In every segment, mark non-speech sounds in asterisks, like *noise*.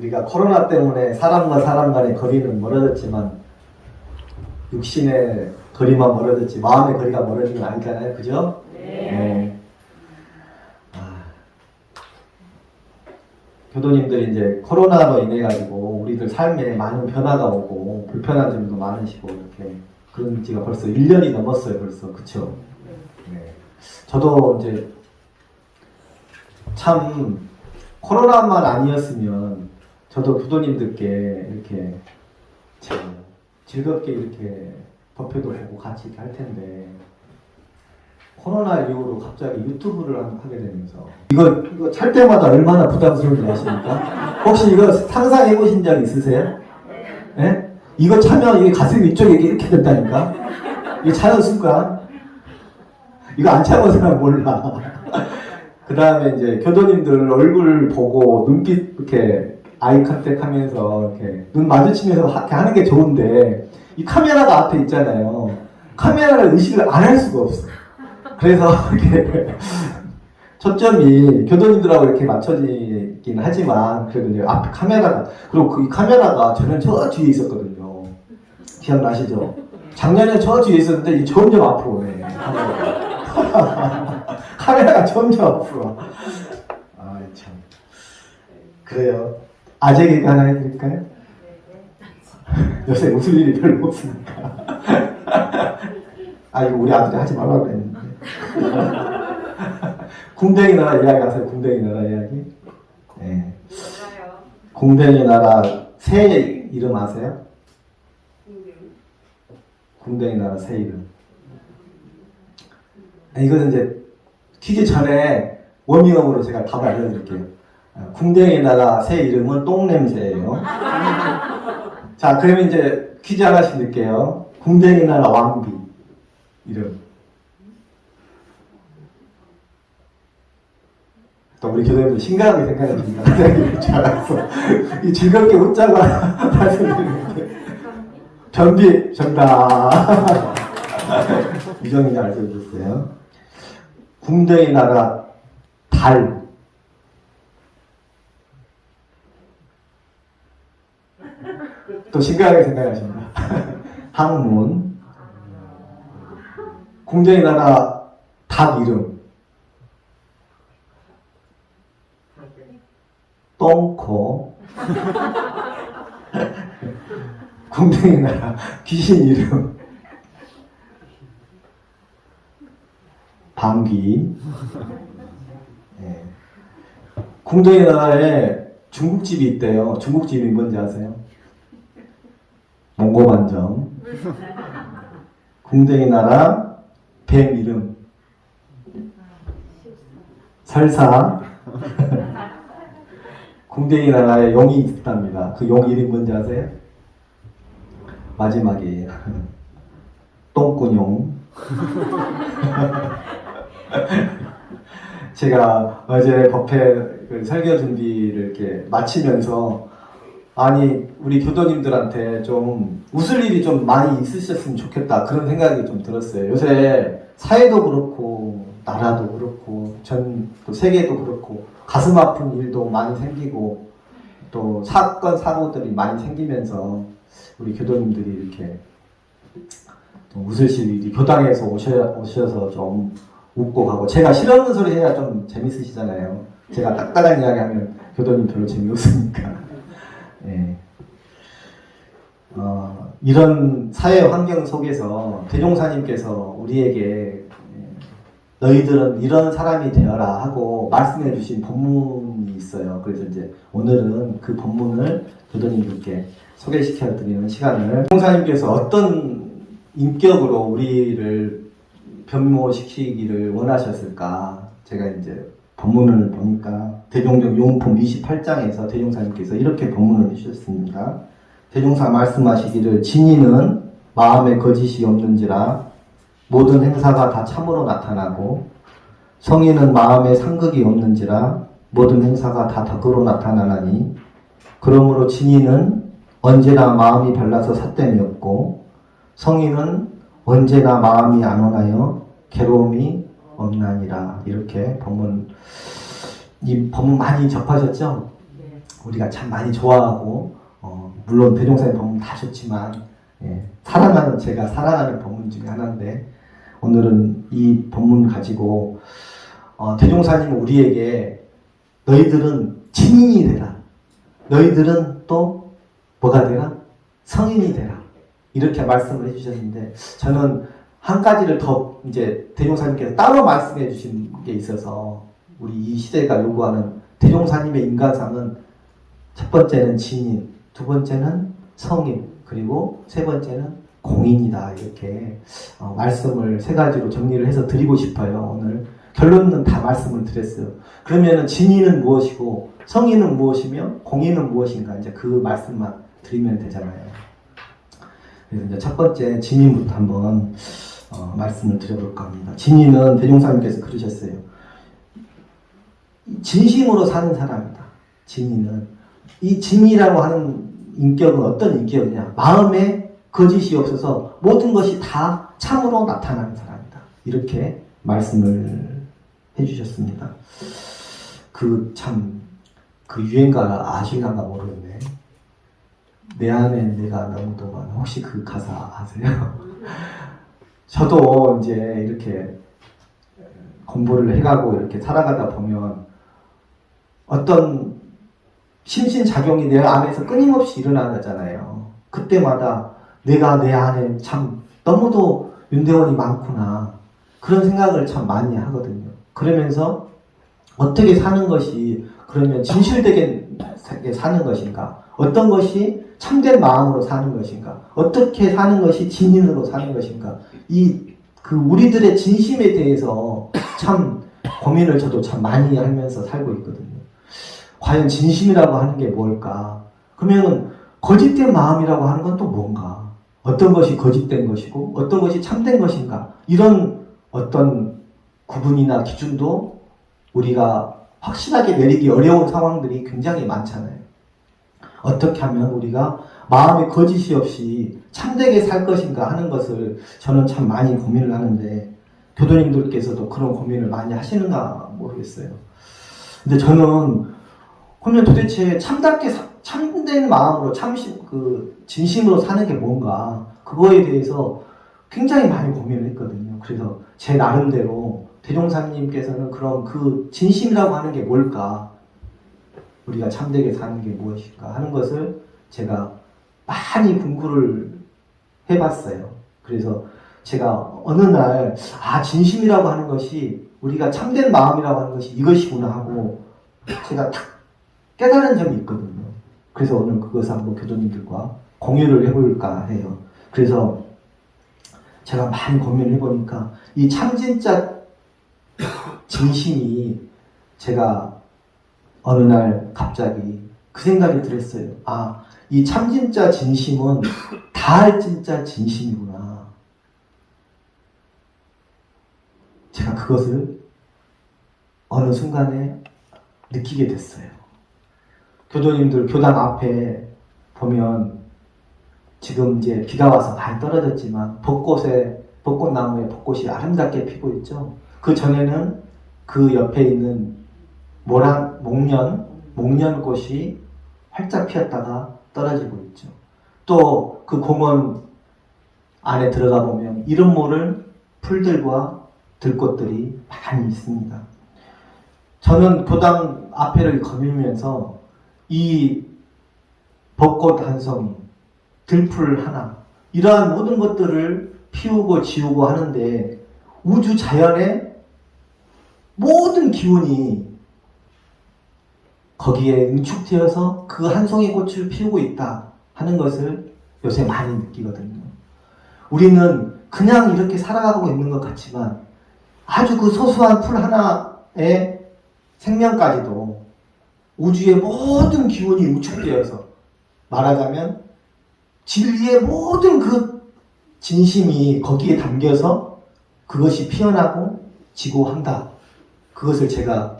우리가 코로나 때문에 사람과 사람 간의 거리는 멀어졌지만 육신의 거리만 멀어졌지 마음의 거리가 멀어진 건 아니잖아요. 그죠? 네. 아, 교도님들이 이제 코로나로 인해 가지고 우리들 삶에 많은 변화가 오고 불편한 점도 많으시고 이렇게 그런 지가 벌써 1년이 넘었어요. 벌써 그쵸? 네. 저도 이제 참 코로나만 아니었으면 저도 부도님들께 이렇게 참 즐겁게 이렇게 법회도 보고 같이 이렇게 할 텐데 코로나 이후로 갑자기 유튜브를 하- 하게 되면서 이거 이거 찰 때마다 얼마나 부담스러운지 아십니까? 혹시 이거 상상해 보신 적 있으세요? 예? 이거 차면 이게 가슴 이쪽에 이렇게 된다니까? 이게 자연 습관? 이거 안 차본 사람 몰라. *laughs* 그 다음에 이제 교도님들 얼굴 보고 눈빛 이렇게 아이 컨택 하면서 이렇게 눈 마주치면서 하- 이렇게 하는 게 좋은데 이 카메라가 앞에 있잖아요. 카메라를 의식을 안 할 수가 없어. 그래서 *laughs* 이렇게 초점이 교도님들하고 이렇게 맞춰지긴 하지만 그래도 이제 앞에 카메라가 그리고 그이 카메라가 저는 저 뒤에 있었거든요. 기억나시죠? 작년에 저 뒤에 있었는데 이 점점 앞으로 오네. *laughs* 카메라가. 점점 앞으로 와. 아, 참. 그래요. 아재 개그 하나 해드릴까요? 요새 웃을 일이 별로 없으니까. *laughs* 아, 이거 우리 아들이 하지 말라고 그랬는데. *laughs* 궁뎅이 나라 이야기 아세요? 궁뎅이 나라 이야기? 네. 궁뎅이 나라 새 이름 아세요? 궁뎅이 나라 새 이름. 아, 이거는 이제 퀴즈 전에 워밍업으로 제가 답을 알려드릴게요. 아, 궁뎅이 나라 새 이름은 똥냄새예요. 자, 그러면 이제 퀴즈 하나씩 드릴게요. 궁뎅이 나라 왕비 이름. 또 우리 교수님들 심각하게 생각해 줍니다. 선생님 줄 알았어. 이 즐겁게 웃자고 *laughs* 말씀드리는데. 변비 정답. *laughs* 유정이 알려주세요. 궁뎅이 나라 달. 또 심각하게 생각하십니다. *laughs* 항문. 궁뎅이 나라 닭 이름. 똥코. *laughs* 궁뎅이 나라 귀신 이름. 방귀. 예. 궁뎅이 나라에 중국집이 있대요. 중국집이 뭔지 아세요? 몽고반점. 궁뎅이 나라 뱀 이름. 설사. *laughs* 궁뎅이 나라에 용이 있답니다. 그 용 이름 뭔지 아세요? 마지막이에요. *laughs* 똥꾸뇽. *laughs* 제가 어제 법회 그 설교 준비를 이렇게 마치면서 아니 우리 교도님들한테 좀 웃을 일이 좀 많이 있으셨으면 좋겠다 그런 생각이 좀 들었어요. 요새 사회도 그렇고 나라도 그렇고 전 또 세계도 그렇고 가슴 아픈 일도 많이 생기고 또 사건 사고들이 많이 생기면서 우리 교도님들이 이렇게 좀 웃으실 일이 교당에서 오셔, 오셔서 좀 웃고 가고 제가 싫어하는 소리 해야 좀 재밌으시잖아요. 제가 딱딱한 이야기 하면 교도님 별로 재미없으니까. 예. 어, 이런 사회 환경 속에서 대종사님께서 우리에게 예, 너희들은 이런 사람이 되어라 하고 말씀해 주신 본문이 있어요. 그래서 이제 오늘은 그 본문을 교도님들께 소개시켜 드리는 시간을 대종사님께서 어떤 인격으로 우리를 변모시키기를 원하셨을까? 제가 이제 본문을 보니까 대종적 용품 28장에서 대종사님께서 이렇게 본문을 해주셨습니다. 대종사 말씀하시기를 진이는 마음에 거짓이 없는지라 모든 행사가 다 참으로 나타나고 성인은 마음에 상극이 없는지라 모든 행사가 다 덕으로 나타나나니 그러므로 진이는 언제나 마음이 발라서 사땜이 없고 성인은 언제나 마음이 안 원하여 괴로움이 없나니라 이렇게 본문 이 본문 많이 접하셨죠? 우리가 참 많이 좋아하고 어, 물론 대종사의 법문 다 좋지만 예, 사랑하는 제가 사랑하는 법문 중에 하나인데 오늘은 이 법문 가지고 어, 대종사님은 우리에게 너희들은 진인이 되라. 너희들은 또 뭐가 되라? 성인이 되라. 이렇게 말씀을 해주셨는데 저는 한 가지를 더 이제 대종사님께서 따로 말씀해 주신 게 있어서 우리 이 시대가 요구하는 대종사님의 인간상은 첫 번째는 진인, 두 번째는 성인, 그리고 세 번째는 공인이다. 이렇게 어, 말씀을 세 가지로 정리를 해서 드리고 싶어요. 오늘 결론은 다 말씀을 드렸어요. 그러면은 진인은 무엇이고 성인은 무엇이며 공인은 무엇인가 이제 그 말씀만 드리면 되잖아요. 그래서 이제 첫 번째 진인부터 한번 어, 말씀을 드려볼까 합니다. 진인은 대종사님께서 그러셨어요. 진심으로 사는 사람이다. 진인은 이 진이라고 하는 인격은 어떤 인격이냐? 마음에 거짓이 없어서 모든 것이 다 참으로 나타나는 사람이다. 이렇게 말씀을 해주셨습니다. 그 참그 유행가 아실란가 모르겠네. 내 안에 내가 너무도 많아. 혹시 그 가사 아세요? *laughs* 저도 이제 이렇게 공부를 해가고 이렇게 살아가다 보면 어떤 심신작용이 내 안에서 끊임없이 일어나잖아요. 그때마다 내가 내 안에 참 너무도 윤대원이 많구나. 그런 생각을 참 많이 하거든요. 그러면서 어떻게 사는 것이 그러면 진실되게 사는 것인가? 어떤 것이 참된 마음으로 사는 것인가? 어떻게 사는 것이 진인으로 사는 것인가? 이 그 우리들의 진심에 대해서 참 고민을 저도 참 많이 하면서 살고 있거든요. 과연 진심이라고 하는 게 뭘까? 그러면 거짓된 마음이라고 하는 건 또 뭔가? 어떤 것이 거짓된 것이고 어떤 것이 참된 것인가? 이런 어떤 구분이나 기준도 우리가 확실하게 내리기 어려운 상황들이 굉장히 많잖아요. 어떻게 하면 우리가 마음에 거짓이 없이 참되게 살 것인가 하는 것을 저는 참 많이 고민을 하는데 교도님들께서도 그런 고민을 많이 하시는가 모르겠어요. 근데 저는 그러면 도대체 참답게 사- 참된 마음으로 참심 그 진심으로 사는 게 뭔가 그거에 대해서 굉장히 많이 고민을 했거든요. 그래서 제 나름대로 대종사님께서는 그런 그 진심이라고 하는 게 뭘까 우리가 참되게 사는 게 무엇일까 하는 것을 제가 많이 공부를 해봤어요. 그래서 제가 어느 날, 아, 진심이라고 하는 것이 우리가 참된 마음이라고 하는 것이 이것이구나 하고 제가 탁 깨달은 점이 있거든요. 그래서 오늘 그것을 한번 교도님들과 공유를 해볼까 해요. 그래서 제가 많이 고민을 해보니까 이 참진짜 *coughs* 진심이 제가 어느 날 갑자기 그 생각이 들었어요. 아, 이 참진짜 진심은 다 할 진짜 진심이구나. 제가 그것을 어느 순간에 느끼게 됐어요. 교도님들 교당 앞에 보면 지금 이제 비가 와서 많이 떨어졌지만 벚꽃에 벚꽃나무에 벚꽃이 아름답게 피고 있죠. 그 전에는 그 옆에 있는 모란 목련 목련꽃이 활짝 피었다가 떨어지고 있죠. 또 그 공원 안에 들어가 보면 이름 모를 풀들과 들꽃들이 많이 있습니다. 저는 교당 앞에를 거닐면서 이 벚꽃 한 송이, 들풀 하나, 이러한 모든 것들을 피우고 지우고 하는데 우주 자연의 모든 기운이 거기에 응축되어서 그 한 송이 꽃을 피우고 있다 하는 것을 요새 많이 느끼거든요. 우리는 그냥 이렇게 살아가고 있는 것 같지만 아주 그 소소한 풀 하나의 생명까지도 우주의 모든 기운이 응축되어서 말하자면 진리의 모든 그 진심이 거기에 담겨서 그것이 피어나고 지고 한다. 그것을 제가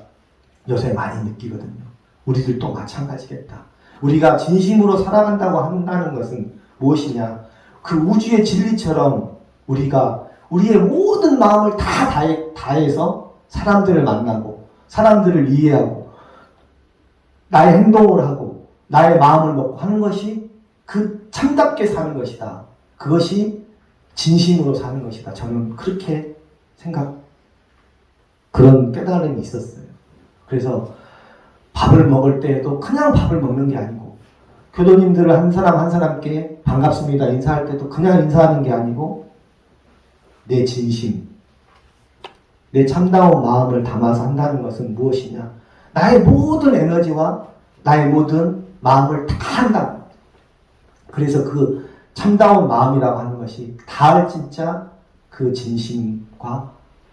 요새 많이 느끼거든요. 우리들도 마찬가지겠다. 우리가 진심으로 살아간다고 한다는 것은 무엇이냐? 그 우주의 진리처럼 우리가 우리의 모든 마음을 다 다해, 다해서 사람들을 만나고 사람들을 이해하고 나의 행동을 하고 나의 마음을 먹고 하는 것이 그 참답게 사는 것이다. 그것이 진심으로 사는 것이다. 저는 그렇게 생각, 그런 깨달음이 있었어요. 그래서 밥을 먹을 때에도 그냥 밥을 먹는 게 아니고, 교도님들을 한 사람 한 사람께 반갑습니다. 인사할 때도 그냥 인사하는 게 아니고, 내 진심, 내 참다운 마음을 담아서 한다는 것은 무엇이냐? 나의 모든 에너지와 나의 모든 마음을 다 한다. 그래서 그 참다운 마음이라고 하는 것이 다 진짜 그 진심과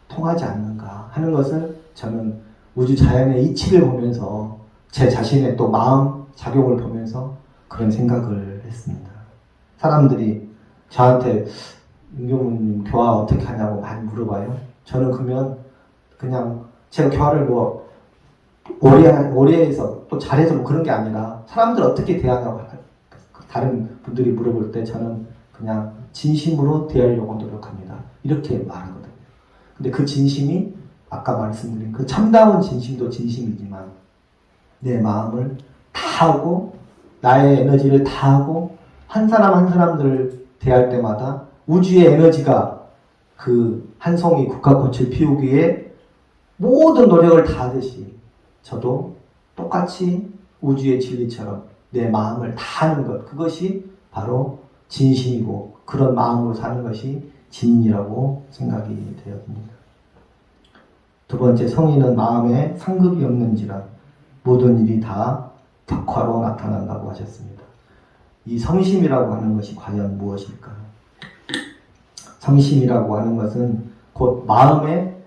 통하지 않는가 하는 것을 저는 우주 자연의 이치를 보면서 제 자신의 또 마음 작용을 보면서 그런 생각을 했습니다. 사람들이 저한테 윤경훈님 교화 어떻게 하냐고 많이 물어봐요. 저는 그러면 그냥 제가 교화를 뭐 오래 오래해서 또 잘해서 뭐 그런 게 아니라 사람들 어떻게 대하냐고 하- 다른 분들이 물어볼 때 저는 그냥 진심으로 대하려고 노력합니다. 이렇게 말하거든요. 근데 그 진심이 아까 말씀드린 그 참다운 진심도 진심이지만 내 마음을 다 하고 나의 에너지를 다 하고 한 사람 한 사람들을 대할 때마다 우주의 에너지가 그 한 송이 국화꽃을 피우기에 모든 노력을 다 하듯이 저도 똑같이 우주의 진리처럼 내 마음을 다 하는 것 그것이 바로 진심이고 그런 마음으로 사는 것이 진이라고 생각이 되었습니다. 두 번째 성인은 마음에 상급이 없는지라 모든 일이 다 덕화로 나타난다고 하셨습니다. 이 성심이라고 하는 것이 과연 무엇일까요? 성심이라고 하는 것은 곧 마음에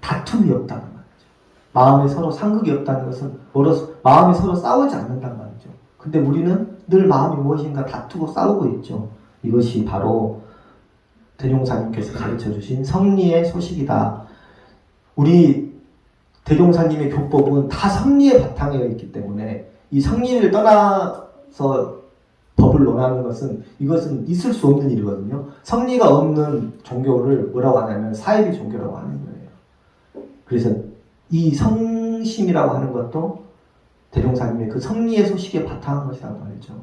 다툼이 없다는 말이죠. 마음에 서로 상극이 없다는 것은 마음이 서로 싸우지 않는다는 말이죠. 근데 우리는 늘 마음이 무엇인가 다투고 싸우고 있죠. 이것이 바로 대종사님께서 가르쳐 주신 성리의 소식이다. 우리 대종사님의 교법은 다 성리에 바탕에 있기 때문에 이 성리를 떠나서 법을 논하는 것은 이것은 있을 수 없는 일이거든요. 성리가 없는 종교를 뭐라고 하냐면 사이비 종교라고 하는 거예요. 그래서 이 성심이라고 하는 것도 대종사님의 그 성리의 소식에 바탕한 것이라고 말했죠.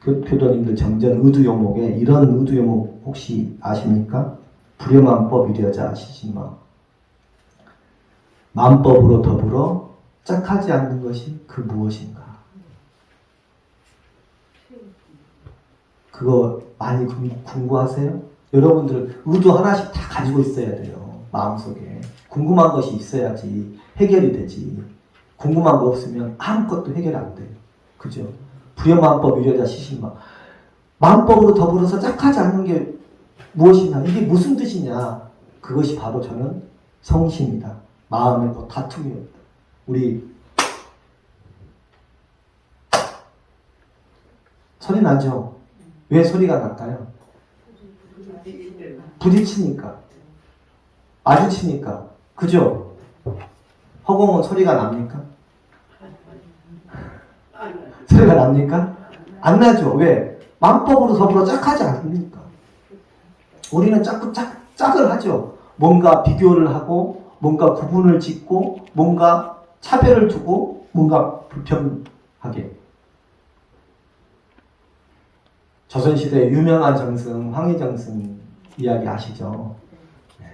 교, 교도님들 정전 의두 요목에 이런 의두 요목 혹시 아십니까? 불효만법 이려자 시신마 만법으로 더불어 짝하지 않는 것이 그 무엇인가? 그거 많이 궁- 궁금하세요? 여러분들 의도 하나씩 다 가지고 있어야 돼요. 마음속에. 궁금한 것이 있어야지 해결이 되지. 궁금한 거 없으면 아무것도 해결 안 돼요. 그죠? 부여만법, 유려자, 시신마. 마음법으로 더불어서 짝하지 않는 게 무엇이냐? 이게 무슨 뜻이냐? 그것이 바로 저는 성심이다. 마음에 뭐 다툼이 없다. 우리 소리 나죠? 왜 소리가 날까요? 부딪히니까. 마주치니까. 그죠? 허공은 소리가 납니까? 소리가 납니까? 안 나죠. 왜? 마음법으로 서로 짝하지 않으니까. 우리는 자꾸 짝, 짝을 하죠. 뭔가 비교를 하고, 뭔가 구분을 짓고, 뭔가 차별을 두고, 뭔가 불편하게. 조선시대 유명한 정승, 황희정승 이야기 아시죠? 네.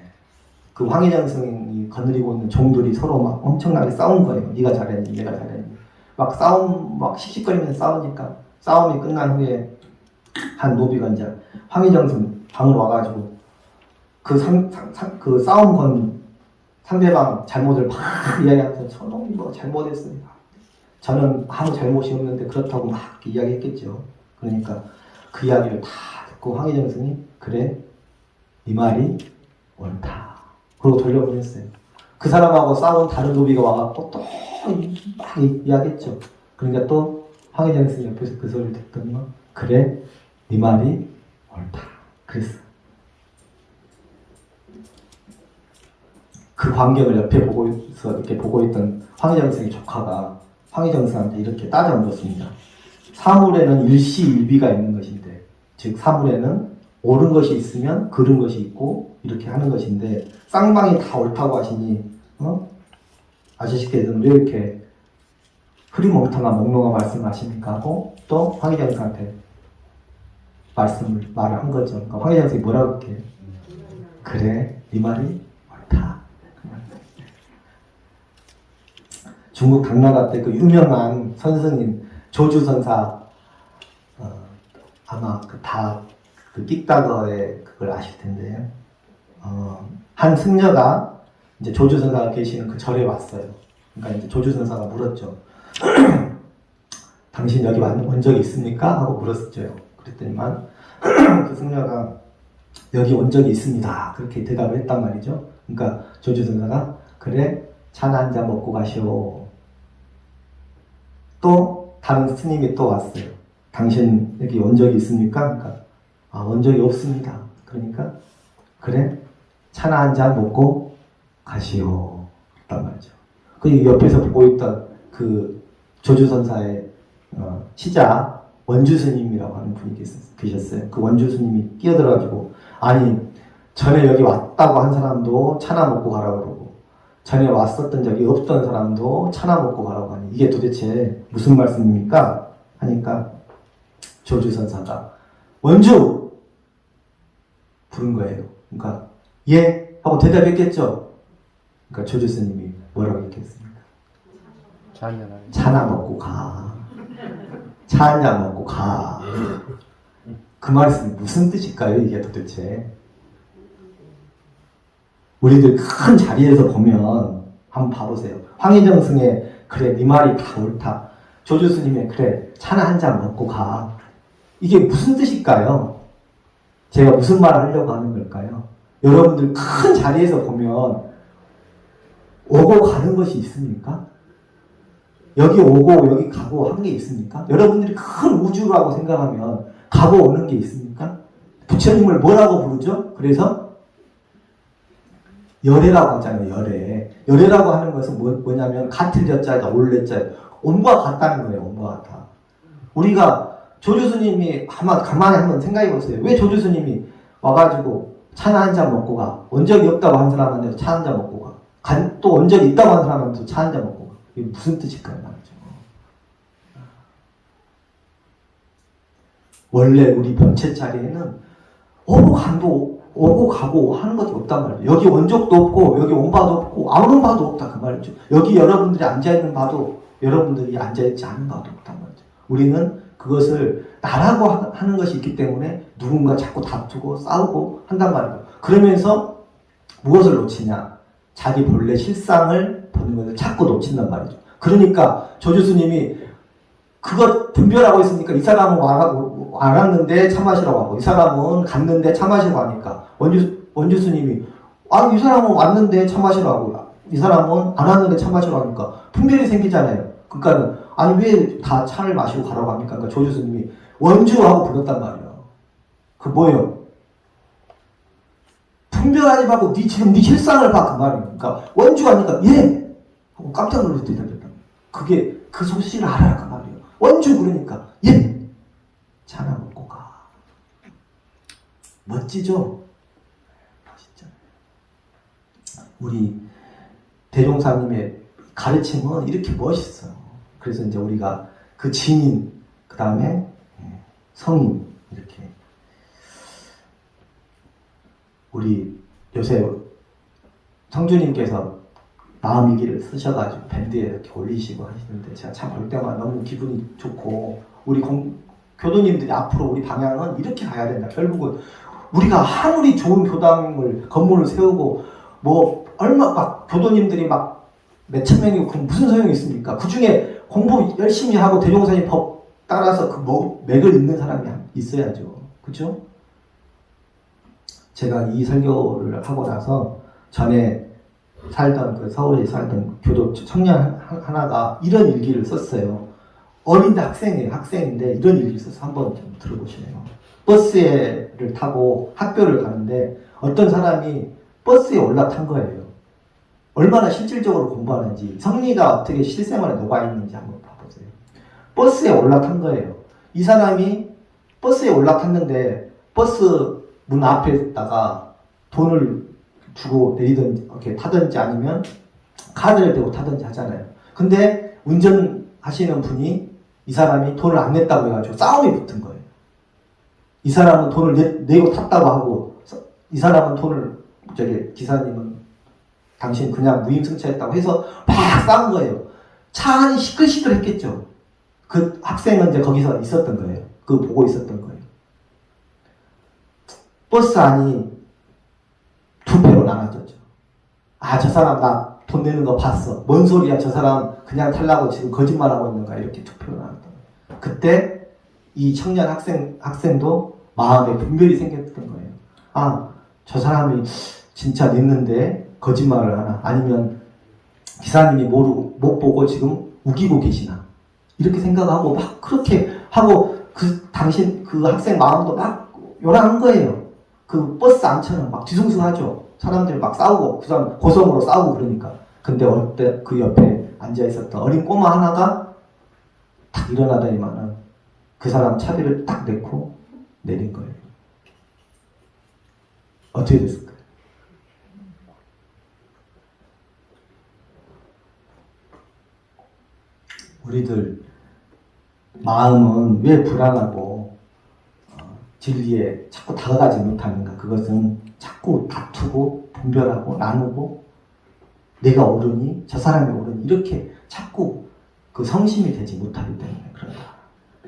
그 황희정승이 거느리고 있는 종들이 서로 막 엄청나게 싸운 거예요. 네가 잘했니, 내가 잘했니. 막 싸움, 막 씩씩거리면서 싸우니까 싸움이 끝난 후에 한 노비가 이제 황희정승 방으로 와가지고 그, 상, 상, 상- 그 싸움 건 상대방 잘못을 막 *laughs* 이야기하면서 저놈이 뭐 잘못했어요. 저는 아무 잘못이 없는데 그렇다고 막 이야기했겠죠. 그러니까 그 이야기를 다 듣고 황희정승이 그래 네 말이 옳다. 그러고 돌려보냈어요. 그 사람하고 싸운 다른 노비가 와갖고 또 막 이야기했죠. 그러니까 또 황희정승이 옆에서 그 소리를 듣더니 그래 네 말이 옳다. 그랬어. 그 광경을 옆에 보고 있어 이렇게 보고 있던 황희정승의 조카가 황희정승한테 이렇게 따져 물었습니다. 사물에는 일시일비가 있는 것인데, 즉 사물에는 옳은 것이 있으면 그른 것이 있고 이렇게 하는 것인데 쌍방이 다 옳다고 하시니 어? 아저씨께서는 왜 이렇게 그림 몽탕아 몽롱아 말씀하십니까 하고 또 황희정 선생한테 말씀을 말을 한 거죠. 그러니까 황희정 선생이 뭐라고 이렇게 그래 네 말이 옳다. 중국 당나라 때 그 유명한 선생님 조주선사 어, 아마 그다그 끽다거의 그걸 아실 텐데요. 어, 한 승려가 이제 조주선사가 계시는 그 절에 왔어요. 그러니까 이제 조주선사가 물었죠. *clears throat* 당신 여기 온, 온 적이 있습니까? 하고 물었죠. 그랬더니만 *clears throat* 그 승려가 여기 온 적이 있습니다. 그렇게 대답을 했단 말이죠. 그러니까 조주선사가 그래 차나 한 잔 먹고 가시오. 또 다른 스님이 또 왔어요. 당신 여기 온 적이 있습니까? 그러니까 아, 온 적이 없습니다. 그러니까 그래 차나 한 잔 먹고 가시오. 했단 말이죠. 그 옆에서 보고 있던 그 조주선사의 어, 시자 원주 스님이라고 하는 분이 계셨- 계셨어요. 그 원주 스님이 끼어들어가지고 아니 전에 여기 왔다고 한 사람도 차나 먹고 가라고 그러고 전에 왔었던 적이 없던 사람도 차나 먹고 가라고 하니 이게 도대체 무슨 말씀입니까? 하니까 조주선사가 원주 부른 거예요. 그러니까 예 하고 대답했겠죠. 그러니까 조주 스님이 뭐라고 했겠습니까? 차나 먹고 가. 차 한 잔 먹고 가. 그 말씀이 무슨 뜻일까요, 이게 도대체? 우리들 큰 자리에서 보면 한번 봐보세요. 황희정 승의 그래 네 말이 다 옳다. 조주 스님의 그래 차나 한 잔 먹고 가. 이게 무슨 뜻일까요? 제가 무슨 말을 하려고 하는 걸까요? 여러분들 큰 자리에서 보면 오고 가는 것이 있습니까? 여기 오고 여기 가고 한 게 있습니까? 여러분들이 큰 우주라고 생각하면 가고 오는 게 있습니까? 부처님을 뭐라고 부르죠? 그래서 열애라고 하잖아요. 열애. 열애라고 하는 것은 뭐, 뭐냐면 같은 여자가 올레자 온과 같다는 거예요. 온과 같아. 우리가 조주스님이 아마 가만히 한번 생각해 보세요. 왜 조주스님이 와가지고 차나 한 잔 먹고 가. 온 적이 없다고 한 사람한테 차 한 잔 먹고 가. 간, 또온 적이 있다고 한 사람한테 차 한 잔 먹고 가. 이게 무슨 뜻일까요? 말이죠. 원래 우리 본체 자리에는 오고 간도 오고 가고 하는 것이 없단 말이에요. 여기 온 적도 없고 여기 온 바도 없고 아무런 바도 없다 그 말이죠. 여기 여러분들이 앉아 있는 바도 여러분들이 앉아 있지 않은 바도 없단 말이죠. 우리는 그것을 나라고 하- 하는 것이 있기 때문에 누군가 자꾸 다투고 싸우고 한단 말이에요. 그러면서 무엇을 놓치냐? 자기 본래 실상을 보는 것을 자꾸 놓친단 말이죠. 그러니까 조주스님이 그거 분별하고 있으니까 이 사람은 차 마시라고 하고 이 사람은 갔는데 차 마시라고 하니까 원주 원주스님이 아이 사람은 왔는데 차 마시라고 하고 이 사람은 안 왔는데 차 마시라고 하니까 분별이 생기잖아요. 그러니까는 아니 왜 다 차를 마시고 가라고 합니까? 그러니까 조주스님이 원주하고 불렀단 말이에요. 그 뭐예요? 분별하지 말고 네 지금 네 실상을 봐 그 말이에요. 그러니까 원주 하니까 예 하고 깜짝 놀라서 대답했다. 그게 그 소식을 말이에요. 원주 그러니까 예 차나 먹고 가. 멋지죠? 멋있죠. 우리 대종사님의 가르침은 이렇게 멋있어요. 그래서 이제 우리가 그 진인 그 다음에 성인 이렇게 우리 요새 성주님께서 마음이기를 쓰셔가지고 밴드에 이렇게 올리시고 하시는데 제가 참 볼 때마다 너무 기분이 좋고 우리 공- 교도님들이 앞으로 우리 방향은 이렇게 가야 된다. 결국은 우리가 아무리 좋은 교당을 건물을 세우고 뭐 얼마 막 교도님들이 막 몇 천 명이고 그 무슨 소용이 있습니까? 그 중에 공부 열심히 하고 대종사님 법 따라서 그 뭐, 맥을 잇는 사람이 있어야죠. 그렇죠? 제가 이 설교를 하고 나서 전에 살던 그 서울에 살던 교도 청년 하- 하나가 이런 일기를 썼어요. 어린데 학생이에요. 학생인데 이런 일기를 써서 한번 좀 들어보시네요. 버스를 타고 학교를 가는데 어떤 사람이 버스에 올라탄 거예요. 얼마나 실질적으로 공부하는지 성리가 어떻게 실생활에 녹아 있는지 한번 봐보세요. 버스에 올라탄 거예요. 이 사람이 버스에 올라탔는데 버스 문 앞에다가 돈을 주고 내리든지 이렇게 타든지 아니면 카드를 대고 타든지 하잖아요. 근데 운전 하시는 분이 이 사람이 돈을 안 냈다고 해가지고 싸움이 붙은 거예요. 이 사람은 돈을 내, 내고 탔다고 하고 이 사람은 돈을 저기 기사님은 당신 그냥 무임승차했다고 해서 막 싸운 거예요. 차 안이 시끌시끌했겠죠. 그 학생은 이제 거기서 있었던 거예요. 그거 보고 있었던 거예요. 버스 안이 두 배로 나눠졌죠. 아, 저 사람 나 돈 내는 거 봤어. 뭔 소리야, 저 사람 그냥 탈라고 지금 거짓말하고 있는가, 이렇게 두 배로 나눴던 거예요. 그때 이 청년 학생, 학생도 마음에 분별이 생겼던 거예요. 아, 저 사람이 진짜 냈는데 거짓말을 하나? 아니면 기사님이 모르고, 못 보고 지금 우기고 계시나? 이렇게 생각하고 막 그렇게 하고 그 당신 그 학생 마음도 막 요란한 거예요. 그 버스 안처럼 막 뒤숭숭하죠. 사람들 막 싸우고 그 사람 고성으로 싸우고 그러니까. 근데 어때 그 옆에 앉아 있었던 어린 꼬마 하나가 딱 일어나더니만은 그 사람 차비를 딱 내고 내린 거예요. 어떻게 됐을까요? 우리들 마음은 왜 불안하고 어, 진리에 자꾸 다가가지 못하는가? 그것은 자꾸 다투고 분별하고 나누고 내가 옳으니 저 사람이 옳으니 이렇게 자꾸 그 성심이 되지 못하기 때문에 그런다.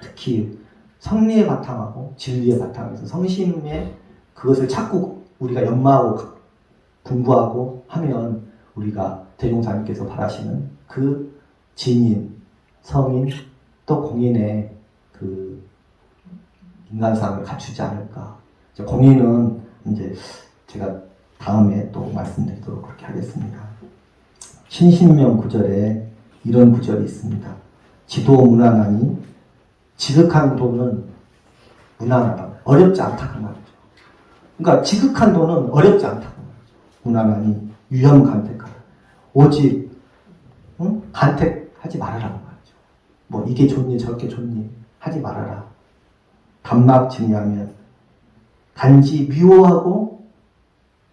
특히 성리의 바탕하고 진리의 바탕에서 성심의 그것을 자꾸 우리가 연마하고 가- 공부하고 하면 우리가 대종사님께서 바라시는 그 진인, 성인 또 공인의 그 인간상을 갖추지 않을까. 이제 공인은 이제 제가 다음에 또 말씀드리도록 그렇게 하겠습니다. 신신명 구절에 이런 구절이 있습니다. 지도 무난하니 지극한 도는 무난하다. 어렵지 않다 그 말이죠. 그러니까 지극한 도는 어렵지 않다 그 말이죠. 무난하니 유형 간택하라. 오직 응? 간택하지 말아라는 말이죠. 뭐 이게 좋니 저렇게 좋니 하지 말아라. 단막 증리하면 단지 미워하고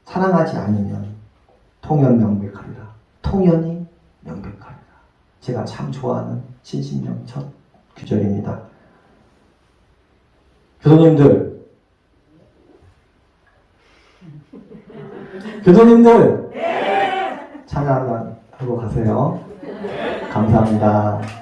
사랑하지 않으면 통연 명백하리라. 통연이 명백하리라. 제가 참 좋아하는 신신명 첫 규절입니다. 교도님들, 교도님들, 찬양 한번 하고 가세요. 감사합니다.